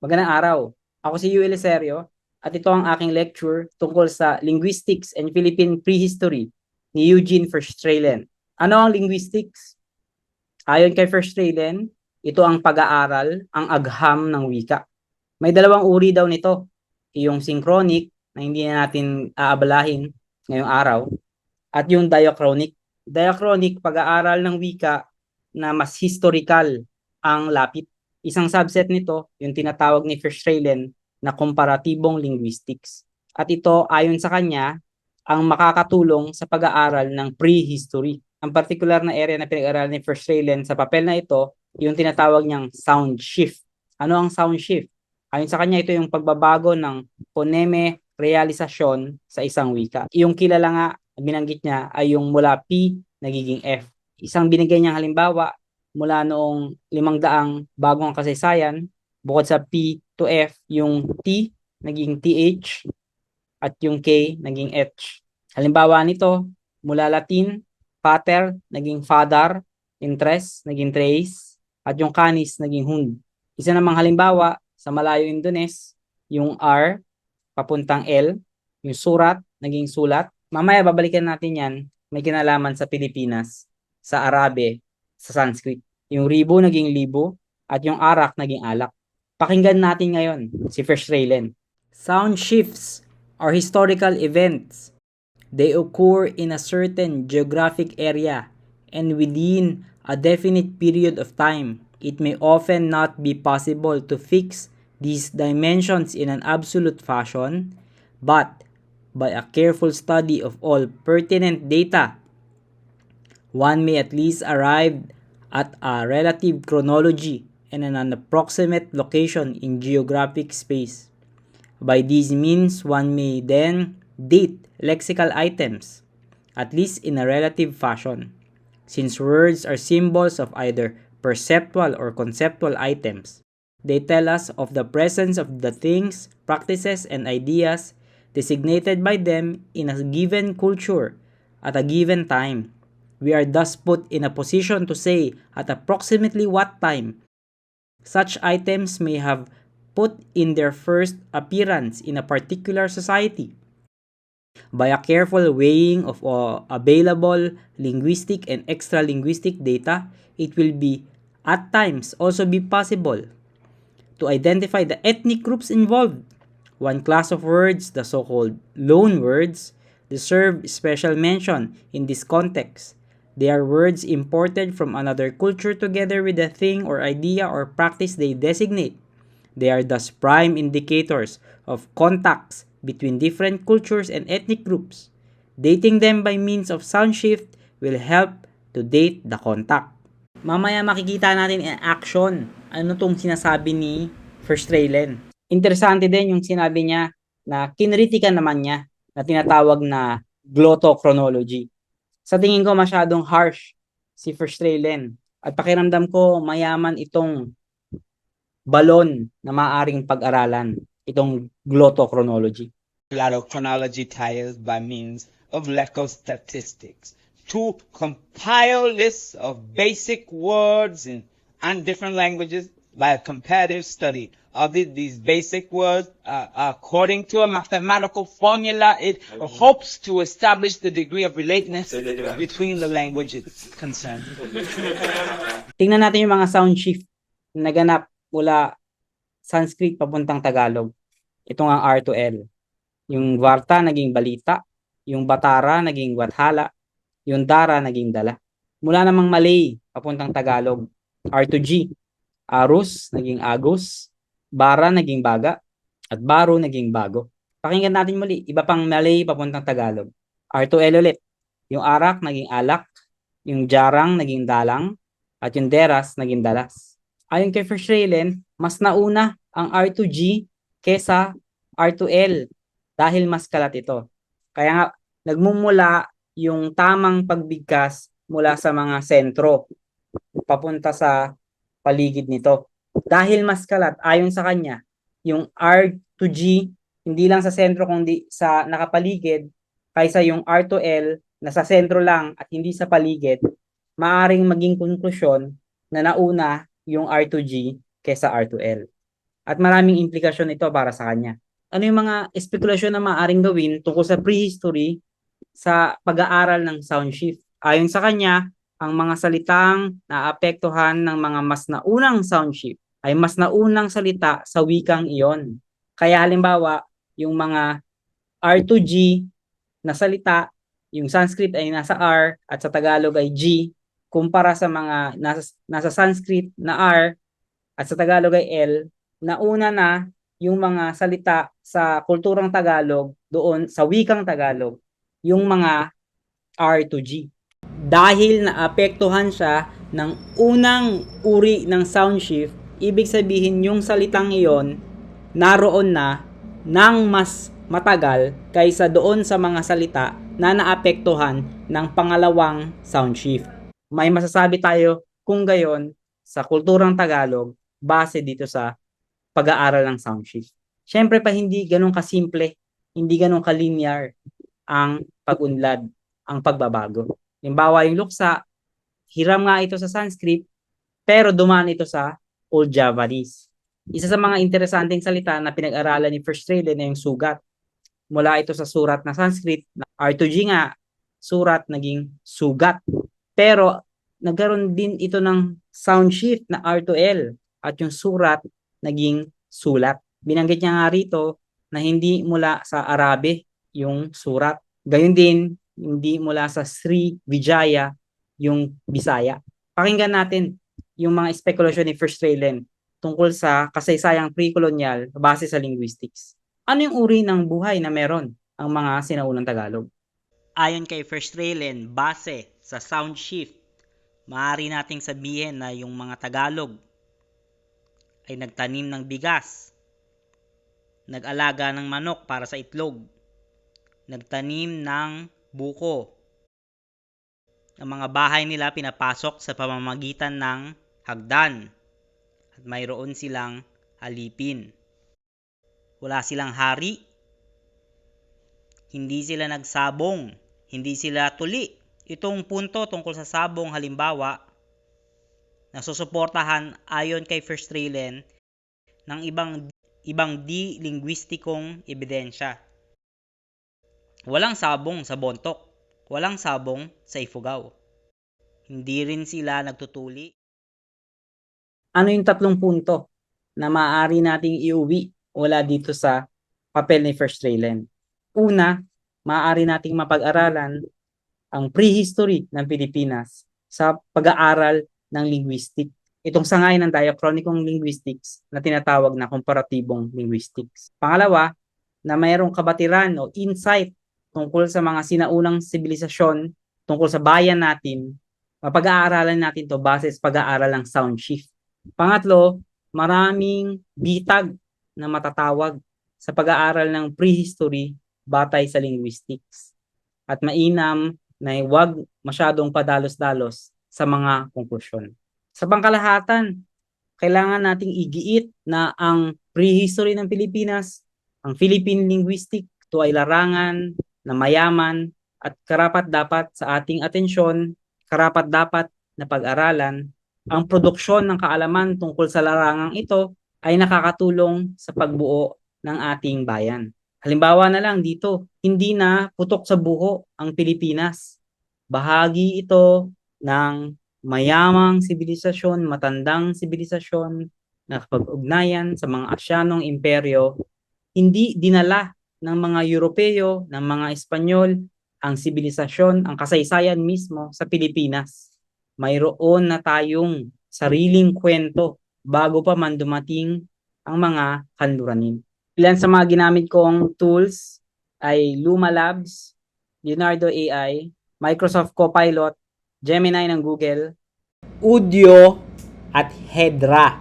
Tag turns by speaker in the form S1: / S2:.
S1: Magandang araw. Ako si Yuel Serio at ito ang aking lecture tungkol sa Linguistics and Philippine Prehistory ni Eugene Verstralen. Ano ang linguistics? Ayon kay Verstralen, ito ang pag-aaral, ang agham ng wika. May dalawang uri daw nito. Yung synchronic na hindi na natin aabalahin ngayong araw at yung diachronic. Diachronic, pag-aaral ng wika na mas historical ang lapit Isang subset nito, yung tinatawag ni Verstralen na komparatibong linguistics. At ito, ayon sa kanya, ang makakatulong sa pag-aaral ng prehistory. Ang particular na area na pinag-aralan ni Verstralen sa papel na ito, yung tinatawag niyang sound shift. Ano ang sound shift? Ayon sa kanya, ito yung pagbabago ng poneme realisasyon sa isang wika. Yung kilala nga, binanggit niya, ay yung mula P nagiging F. Isang binigay niyang halimbawa mula noong limang daang bagong kasaysayan, bukod sa P to F, yung T naging TH at yung K naging H. Halimbawa nito, mula Latin, pater naging father, interest naging trace, at yung canis naging hund. Isa namang halimbawa sa malayo Indones, yung R papuntang L, yung surat naging sulat. Mamaya babalikan natin yan, may kinalaman sa Pilipinas, sa Arabe, sa Sanskrit. Yung ribo naging libo at yung arak naging alak. Pakinggan natin ngayon si Verstralen. Sound shifts are historical events. They occur in a certain geographic area and within a definite period of time. It may often not be possible to fix these dimensions in an absolute fashion, but by a careful study of all pertinent data, one may at least arrive at a relative chronology and an approximate location in geographic space. By these means, one may then date lexical items, at least in a relative fashion, since words are symbols of either perceptual or conceptual items. They tell us of the presence of the things, practices, and ideas designated by them in a given culture at a given time We are thus put in a position to say at approximately what time such items may have put in their first appearance in a particular society. By a careful weighing of uh, available linguistic and extra-linguistic data, it will be at times also be possible to identify the ethnic groups involved. One class of words, the so-called loan words, deserve special mention in this context They are words imported from another culture together with the thing or idea or practice they designate. They are thus prime indicators of contacts between different cultures and ethnic groups. Dating them by means of sound shift will help to date the contact. Mamaya makikita natin in action ano tong sinasabi ni First Raylen. Interesante din yung sinabi niya na kinritikan naman niya na tinatawag na glottochronology sa tingin ko masyadong harsh si Verstralen. At pakiramdam ko mayaman itong balon na maaring pag-aralan, itong glottochronology.
S2: Glottochronology tiled by means of lexicostatistics to compile lists of basic words in, and different languages by a comparative study of the, these basic words uh, according to a mathematical formula. It hopes to establish the degree of relatedness between the languages concerned.
S1: Tingnan natin yung mga sound shift na naganap mula Sanskrit papuntang Tagalog. Ito nga R to L. Yung Varta naging balita, yung Batara naging Wathala, yung Dara naging dala. Mula namang Malay papuntang Tagalog, R to G. Arus naging Agus, bara naging baga, at baro naging bago. Pakinggan natin muli, iba pang Malay papuntang Tagalog. R2L ulit. Yung arak naging alak, yung jarang naging dalang, at yung deras naging dalas. Ayon kay Verschralen, mas nauna ang R2G kesa R2L dahil mas kalat ito. Kaya nga, nagmumula yung tamang pagbigkas mula sa mga sentro papunta sa paligid nito. Dahil mas kalat, ayon sa kanya, yung R to G, hindi lang sa sentro kundi sa nakapaligid, kaysa yung R to L na sa sentro lang at hindi sa paligid, maaring maging konklusyon na nauna yung R to G kaysa R to L. At maraming implikasyon ito para sa kanya. Ano yung mga espekulasyon na maaaring gawin tungkol sa prehistory sa pag-aaral ng sound shift? Ayon sa kanya, ang mga salitang naapektuhan ng mga mas naunang sound shift ay mas naunang salita sa wikang iyon. Kaya halimbawa, yung mga R2G na salita, yung Sanskrit ay nasa R at sa Tagalog ay G, kumpara sa mga nasa, nasa Sanskrit na R at sa Tagalog ay L, nauna na yung mga salita sa kulturang Tagalog doon sa wikang Tagalog, yung mga R to G. Dahil naapektuhan siya ng unang uri ng sound shift, ibig sabihin yung salitang iyon naroon na ng mas matagal kaysa doon sa mga salita na naapektuhan ng pangalawang sound shift. May masasabi tayo kung gayon sa kulturang Tagalog base dito sa pag-aaral ng sound shift. Siyempre pa hindi ganun kasimple, hindi ganun kalinear ang pag-unlad, ang pagbabago. Halimbawa yung luksa, hiram nga ito sa Sanskrit, pero dumaan ito sa Old Javanese. Isa sa mga interesanteng salita na pinag-aralan ni First Rayleigh na yung sugat. Mula ito sa surat na Sanskrit, R2G nga, surat naging sugat. Pero nagkaroon din ito ng sound shift na R2L at yung surat naging sulat. Binanggit niya nga rito na hindi mula sa Arabe yung surat. Gayun din, hindi mula sa Sri Vijaya yung Bisaya. Pakinggan natin yung mga spekulasyon ni First Raylen tungkol sa kasaysayang pre-colonial base sa linguistics. Ano yung uri ng buhay na meron ang mga sinaunang Tagalog? Ayon kay First Raylen, base sa sound shift, maaari nating sabihin na yung mga Tagalog ay nagtanim ng bigas, nag-alaga ng manok para sa itlog, nagtanim ng buko. Ang mga bahay nila pinapasok sa pamamagitan ng hagdan at mayroon silang alipin. Wala silang hari, hindi sila nagsabong, hindi sila tuli. Itong punto tungkol sa sabong halimbawa, nasusuportahan ayon kay First Raylen ng ibang ibang di linguistikong ebidensya. Walang sabong sa bontok, walang sabong sa ifugao. Hindi rin sila nagtutuli. Ano yung tatlong punto na maaari nating iuwi wala dito sa papel ni First Raylen? Una, maaari nating mapag-aralan ang prehistory ng Pilipinas sa pag-aaral ng linguistic. Itong sangay ng diachronicong linguistics na tinatawag na comparatibong linguistics. Pangalawa, na mayroong kabatiran o insight tungkol sa mga sinaunang sibilisasyon, tungkol sa bayan natin, mapag-aaralan natin to base sa pag-aaral ng sound shift. Pangatlo, maraming bitag na matatawag sa pag-aaral ng prehistory batay sa linguistics. At mainam na huwag masyadong padalos-dalos sa mga konklusyon. Sa pangkalahatan, kailangan nating igiit na ang prehistory ng Pilipinas, ang Philippine linguistic, ito ay larangan na mayaman at karapat dapat sa ating atensyon, karapat dapat na pag-aralan. Ang produksyon ng kaalaman tungkol sa larangang ito ay nakakatulong sa pagbuo ng ating bayan. Halimbawa na lang dito, hindi na putok sa buho ang Pilipinas. Bahagi ito ng mayamang sibilisasyon, matandang sibilisasyon na kapag-ugnayan sa mga Asyanong imperyo, hindi dinala ng mga Europeo, ng mga Espanyol, ang sibilisasyon, ang kasaysayan mismo sa Pilipinas. Mayroon na tayong sariling kwento bago pa man dumating ang mga kanluranin. Ilan sa mga ginamit kong tools ay Luma Labs, Leonardo AI, Microsoft Copilot, Gemini ng Google, Udio at Hedra.